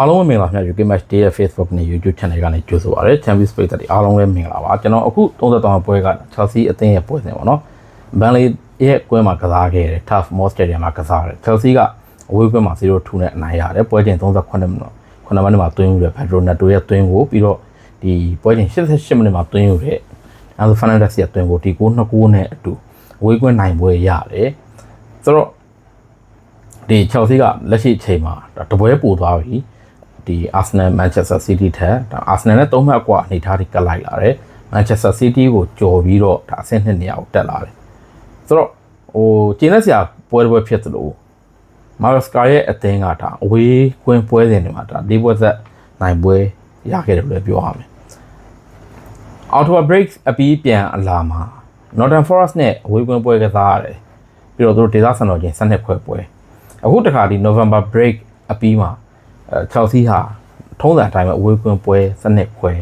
အားလုံးပဲမင်္ဂလာခင်ဗျာ UK Match Day ရဲ့ Facebook နဲ့ YouTube Channel ကနေကြိုဆိုပါရစေ Champions League တွေအားလုံးပဲမင်္ဂလာပါကျွန်တော်အခု33ပွဲက Chelsea အသင်းရဲ့ပွဲစဉ်ပေါ့နော်ဘန်လီရဲ့ကွင်းမှာကစားခဲ့တယ် Turf Moor Stadium မှာကစားတယ် Chelsea ကအဝေးကွင်းမှာ0-2နဲ့အနိုင်ရတယ်ပွဲချိန်38မိနစ်9မိနစ်မှာသွင်းယူတယ် Pedro Neto ရဲ့သွင်းကိုပြီးတော့ဒီပွဲချိန်88မိနစ်မှာသွင်းယူတဲ့ Enzo Fernandez ရဲ့သွင်းကိုဒီ9 2နဲ့အတူအဝေးကွင်းနိုင်ပွဲရတယ်ဆိုတော့ဒီ Chelsea ကလက်ရှိအချိန်မှာတပွဲပို့သွားပြီ ဒီ Arsenal Manchester City ထက်ဒါ Arsenal နဲ့၃မှတ်အကွာအနေထားထိကပ်လိုက်လာတယ် Manchester City ကိုကျော်ပြီးတော့ဒါအဆင့်နှစ်နေရာကိုတက်လာတယ်ဆိုတော့ဟိုကျင်းလက်စရာပွဲတစ်ပွဲဖြစ်သလိုမာရက်စကာရဲ့အသင်းကဒါအဝေးကွင်းပွဲစဉ်တွေမှာဒါ၄ပွဲဆက်နိုင်ပွဲရခဲ့တယ်လို့လည်းပြောရမယ်။ October break အပြီးပြန်အလာမှာ Northern Forest နဲ့အဝေးကွင်းပွဲကစားရတယ်။ပြီးတော့သူတို့ဒေသစံတော်ချင်း12ခွဲပွဲ။အခုတခါဒီ November break အပြီးမှာ အဲ Chelsea ဟာထုံးစံအတိုင်းပဲအဝေးကွင်းပွဲ12ခွဲ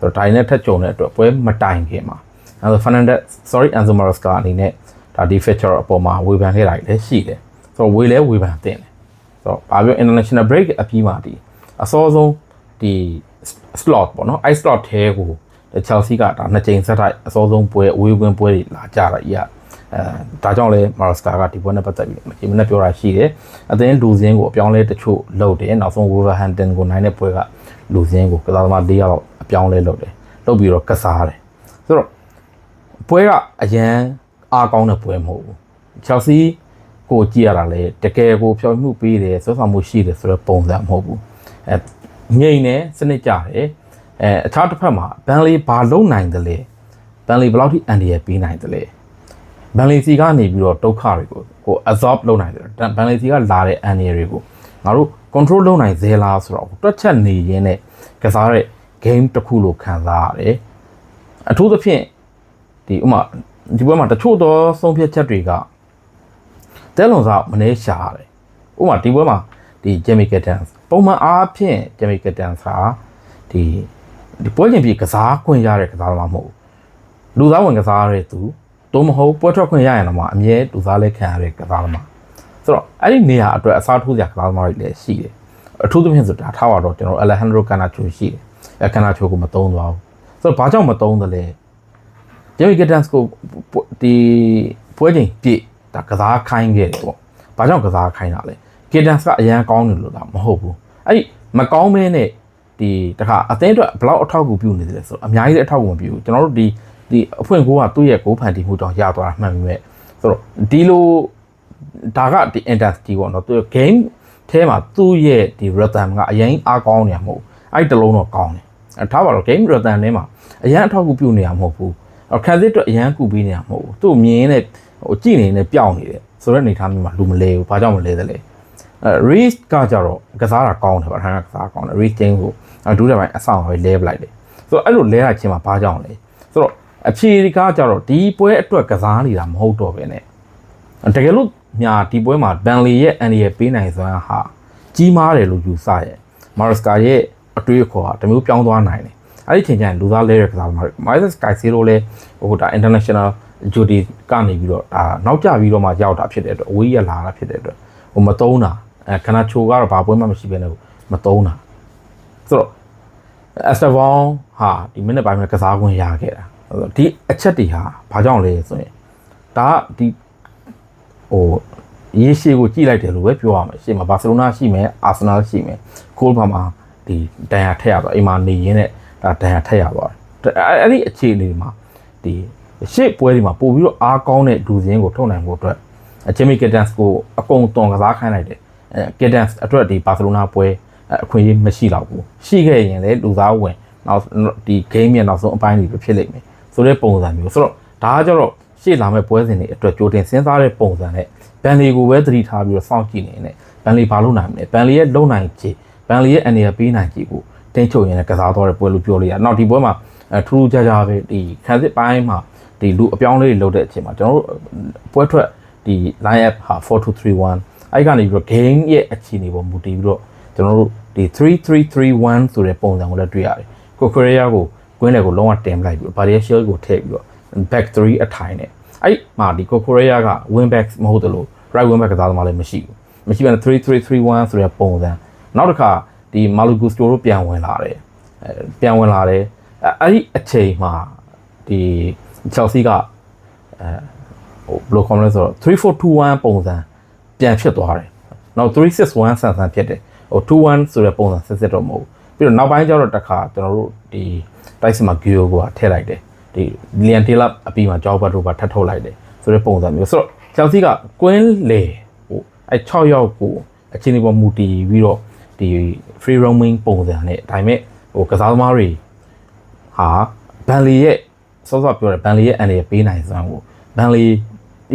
ဆိုတော့ဒါရင်းနဲ့ထက်ကြုံတဲ့အတွက်ပွဲမတိုင်ခင်မှာအဲဆို Fernandez sorry Enzo Maresca အနေနဲ့ဒါဒီ feature အပေါ်မှာဝေဖန်ခဲ့တာလည်းရှိတယ်ဆိုတော့ဝေလဲဝေဖန်တင်တယ်ဆိုတော့ဘာပြော international break အပြီးမှာဒီအစောဆုံးဒီ slot ပေါ့နော်အဲ slot ထဲကို Chelsea ကဒါနှစ်ကြိမ်ဆက်တိုက်အစောဆုံးပွဲအဝေးကွင်းပွဲတွေလာကြတာကြီးอ่ะ အဲဒါကြောင့်လဲ Maresca ကဒီပွဲနဲ့ပတ်သက်ပြီးဒီမနေ့ပြောတာရှိတယ်အသင်းလူစင်းကိုအပြောင်းလဲတချို့လုပ်တယ်နောက်ဆုံး Wolverhampton ကိုနိုင်တဲ့ပွဲကလူစင်းကိုကစားသမား၄ယောက်လောက်အပြောင်းလဲလုပ်တယ်လုပ်ပြီးတော့ကစားတယ်ဆိုတော့ပွဲကအရန်အားကောင်းတဲ့ပွဲမဟုတ်ဘူး Chelsea ကိုကြည့်ရတာလေတကယ်ကိုဖြောင့်မှုပေးတယ်ဆွဆောင်မှုရှိတယ်ဆိုတော့ပုံစံမဟုတ်ဘူးအဲငိမ့်နေစနစ်ကြတယ်အဲအခြားတစ်ဖက်မှာဘန်လီဘာလုံနိုင်တယ်လဲဘန်လီဘယ်လောက်ထိအန်ဒီရပေးနိုင်တယ်လဲ ဘန်လီစီကနေပြီးတော့ဒုက္ခတွေကိုကို absorb လုပ်နိုင်တယ်ဘန်လီစီကလာတဲ့အန်ဒီရတွေကိုငါတို့ control လုပ်နိုင်သေးလားဆိုတော့တွက်ချက်နေရင်းနဲ့ကစားတဲ့ game တစ်ခုလို့ခံစားရတယ်အထူးသဖြင့်ဒီဥမာဒီဘက်မှာတချို့သောဆုံးဖြတ်ချက်တွေကတဲလွန်စားမနေရှာရတယ်ဥမာဒီဘက်မှာဒီ Jamie Gittens ပုံမှန်အားဖြင့် Jamie Gittens ဟာဒီဒီပွဲချင်းပြီးကစားခွင့်ရတဲ့ကစားသမားမဟုတ်ဘူးလူသားဝင်ကစားရတဲ့သူ တော့မဟုတ်ပွဲထွက်ခွင့်ရရင်တော့မှအမြဲလူသားလက်ခံရတဲ့ကစားသမားဆိုတော့အဲ့ဒီနေရာအတွက်အစားထိုးစရာကစားသမားတွေလည်းရှိတယ်အထူးသဖြင့်ဆိုဒါထားပါတော့ကျွန်တော် Alejandro Garnacho ရှိတယ်အဲ Garnacho ကိုမသုံးသွားဘူးဆိုတော့ဘာကြောင့်မသုံးသလဲ Jamie Gittens ကိုဒီပွဲချင်းပြည့်ဒါကစားခိုင်းခဲ့တယ်ပေါ့ဘာကြောင့်ကစားခိုင်းတာလဲ Gittens ကအရန်ကောင်းတယ်လို့လားမဟုတ်ဘူးအဲ့ဒီမကောင်းမဲနဲ့ဒီတခါအသင်းအတွက်ဘလောက်အထောက်အကူပြုနေတယ်ဆိုတော့အများကြီးအထောက်အကူမပြုဘူးကျွန်တော်တို့ဒီ ဒီအဖွင့်ကိုကသူ့ရဲ့ဂိုးဖန်တီးမှုတောင်ရသွားတာမှန်ပြီမဲ့ဆိုတော့ဒီလိုဒါကဒီ intensity ပေါ့နော်သူ game ထဲမှာသူ့ရဲ့ဒီ rhythm ကအရင်အားကောင်းနေမှာမဟုတ်အဲ့တလုံးတော့ကောင်းတယ်အဲထားပါတော့ game rhythm ထဲမှာအရင်အထောက်အကူပြုနေရမှာမဟုတ်ဘူးအခန်းစစ်အတွက်အရင်ကူပေးနေရမှာမဟုတ်ဘူးသူ့မြင်နဲ့ဟိုကြည့်နေနဲ့ပျောက်နေတယ်ဆိုတော့အနေထားမျိုးမှာလူမလဲဘူးဘာကြောင့်မလဲသလဲအဲ race ကကြတော့ကစားတာကောင်းတယ်ဗောထိုင်ကကစားကောင်းတယ် race chain ကိုဒူးတဲ့ပိုင်းအဆောင်ပဲလဲပလိုက်တယ်ဆိုတော့အဲ့လိုလဲတာချင်းမှာဘာကြောင့်လဲဆိုတော့ အဖြေကကြတော့ဒီပွဲအတွက်ကစားနေတာမဟုတ်တော့ပဲねတကယ်လို့ညာဒီပွဲမှာဘန်လီရဲ့အန်ဒီရဲ့ပေးနိုင်စွမ်းဟာကြီးမားတယ်လို့ယူဆရဲ့မာရစကာရဲ့အတွေးအခေါ်ဟာတမျိုးပြောင်းသွားနိုင်တယ်အဲ့ဒီချိန်ကျရင်လူသားလဲတဲ့ကစားသမားတွေမိုက်ဆစ်ကိုင်စီရိုလဲဟိုဒါ international ဂျူဒီကနေပြီးတော့ဒါနောက်ကျပြီးတော့မှရောက်တာဖြစ်တဲ့အတွက်အဝေးရလာတာဖြစ်တဲ့အတွက်ဟိုမတုံးတာအဲခနာချိုကတော့ဘာပွဲမှမရှိဘဲနဲ့မတုံးတာဆိုတော့အက်စတာဗောင်းဟာဒီမိနစ်ပိုင်းမှာကစားခွင့်ရခဲ့တာ ဒီအချက်တွေဟာဘာကြောင့်လဲဆိုရင်ဒါကဒီဟိုရေရှည်ကိုကြည့်လိုက်တယ်လို့ပဲပြောရမယ်ရှေ့မှာဘာစီလိုနာရှိမယ်အာဆင်နယ်ရှိမယ်ကိုးဘာမှာဒီဒဏ်ရာထက်ရတော့အိမ်မှာနေရင်းနဲ့ဒါဒဏ်ရာထက်ရသွားတယ်အဲ့ဒီအခြေအနေမှာဒီရှေ့ပွဲဒီမှာပို့ပြီးတော့အားကောင်းတဲ့ဒူစင်းကိုထုတ်နိုင်ဖို့အတွက်ဂျီမီကက်တန်စ်ကိုအကုန်တွန်ကစားခိုင်းလိုက်တယ်အဲကက်တန်စ်အတွက်ဒီဘာစီလိုနာပွဲအခွင့်အရေးမရှိတော့ဘူးရှိခဲ့ရင်လည်းလူသားဝင်နောက်ဒီ game ရဲ့နောက်ဆုံးအပိုင်းတွေဖြစ်လိမ့်မယ် ဆိုတဲ့ပုံစံမျိုးဆိုတော့ဒါကကြတော့ရှေ့လာမဲ့ပွဲစဉ်တွေအတွက်ကြိုတင်စဉ်းစားတဲ့ပုံစံနဲ့ဘန်လီကိုပဲသတိထားပြီးတော့စောင့်ကြည့်နေတယ်ဘန်လီဘာလို့နိုင်မလဲဘန်လီရဲ့လုံနိုင်ခြေဘန်လီရဲ့အနေရပေးနိုင်ခြေကိုတင်းချုပ်ရင်လည်းကစားတော့တဲ့ပွဲလို့ပြောလို့ရနောက်ဒီပွဲမှာထူးထူးခြားခြားပဲဒီခန်းစစ်ပိုင်းမှာဒီလူအပြောင်းလေးတွေလုပ်တဲ့အချိန်မှာကျွန်တော်တို့ပွဲထွက်ဒီ line up ဟာ4231အဲ့ကနေပြီးတော့ game ရဲ့အခြေအနေပေါ်မူတည်ပြီးတော့ကျွန်တော်တို့ဒီ3331ဆိုတဲ့ပုံစံကိုလည်းတွေ့ရတယ်ကိုကိုရီးယားကို ကွင်းလေကိုလုံးဝတင်လိုက်ပြီးဘာရီယာရှယ်ကိုထည့်ပြီးတော့ back 3အထိုင်နဲ့အဲ့မှာဒီကိုကိုရီးယားက win back မဟုတ်တယ်လို့ right win back ကစားသမားလည်းမရှိဘူးမရှိဘဲနဲ့3331ဆိုတဲ့ပုံစံနောက်တစ်ခါဒီဒီမာလူဂူစတိုတို့ပြန်ဝင်လာတယ်အဲပြန်ဝင်လာတယ်အဲအဲ့ဒီအချိန်မှာဒီချယ်ဆီကအဲဟိုဘယ်လိုခေါ်မလဲဆိုတော့3421ပုံစံပြန်ဖြစ်သွားတယ်နောက်361ဆန်ဆန်ဖြစ်တယ်ဟို21ဆိုတဲ့ပုံစံစစ်စစ်တော့မဟုတ်ဘူးပြီးတော့နောက်ပိုင်းကျတော့တစ်ခါကျွန်တော်တို့ဒီ တိုက်စစ်မှာဂီယိုကိုထည့်လိုက်တယ်ဒီလီယန်တေလာအပြီးမှာဂျောဘတ်တို့ပါထပ်ထုတ်လိုက်တယ်ဆိုတဲ့ပုံစံမျိုးဆိုတော့ချယ်ဆီကကွင်းလေဟိုအဲ6ယောက်ကိုအချင်းဒီပေါ်မူတည်ပြီးတော့ဒီ free roaming ပုံစံနဲ့ဒါပေမဲ့ဟိုကစားသမားတွေဟာဘန်လီရဲ့စောစောပြောတယ်ဘန်လီရဲ့အန်ရဲ့ပေးနိုင်စွမ်းကိုဘန်လီ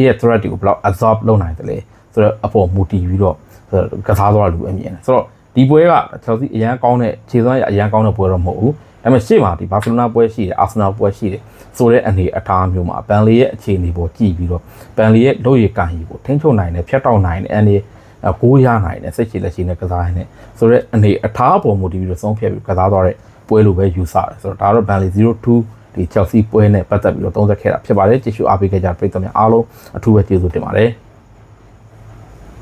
ရဲ့ threat တွေကိုဘယ်လောက် absorb လုပ်နိုင်တယ်လဲဆိုတော့အပေါ်မူတည်ပြီးတော့ဆိုတော့ကစားသွားလူအမြင်တယ်ဆိုတော့ဒီပွဲက Chelsea အရန်ကောင်းတဲ့ခြေစွမ်းရအရန်ကောင်းတဲ့ပွဲတော့မဟုတ်ဘူး ဒါပေမဲ့ရှေ့မှာဒီ Barcelona ပွဲရှိတယ် Arsenal ပွဲရှိတယ်ဆိုတဲ့အနေအထားမျိုးမှာဘန်လီရဲ့အခြေအနေပေါ်ကြည့်ပြီးတော့ဘန်လီရဲ့လုပ်ရည်ကန်ရီကိုထိန်းချုပ်နိုင်တယ်ဖျက်တောက်နိုင်တယ်အနေအကိုးရနိုင်တယ်စိတ်ချလက်ရှိနဲ့ကစားရနေဆိုတော့အနေအထားအပေါ်မူတည်ပြီးတော့ဆုံးဖြတ်ပြီးကစားသွားတဲ့ပွဲလိုပဲယူဆတယ်ဆိုတော့ဒါတော့ဘန်လီ02ဒီ Chelsea ပွဲနဲ့ပတ်သက်ပြီးတော့သုံးသပ်ခဲ့တာဖြစ်ပါတယ်ကြည့်ရှုအားပေးခဲ့ကြတဲ့ပရိသတ်များအားလုံးအထူးပဲကျေးဇူးတင်ပါတယ်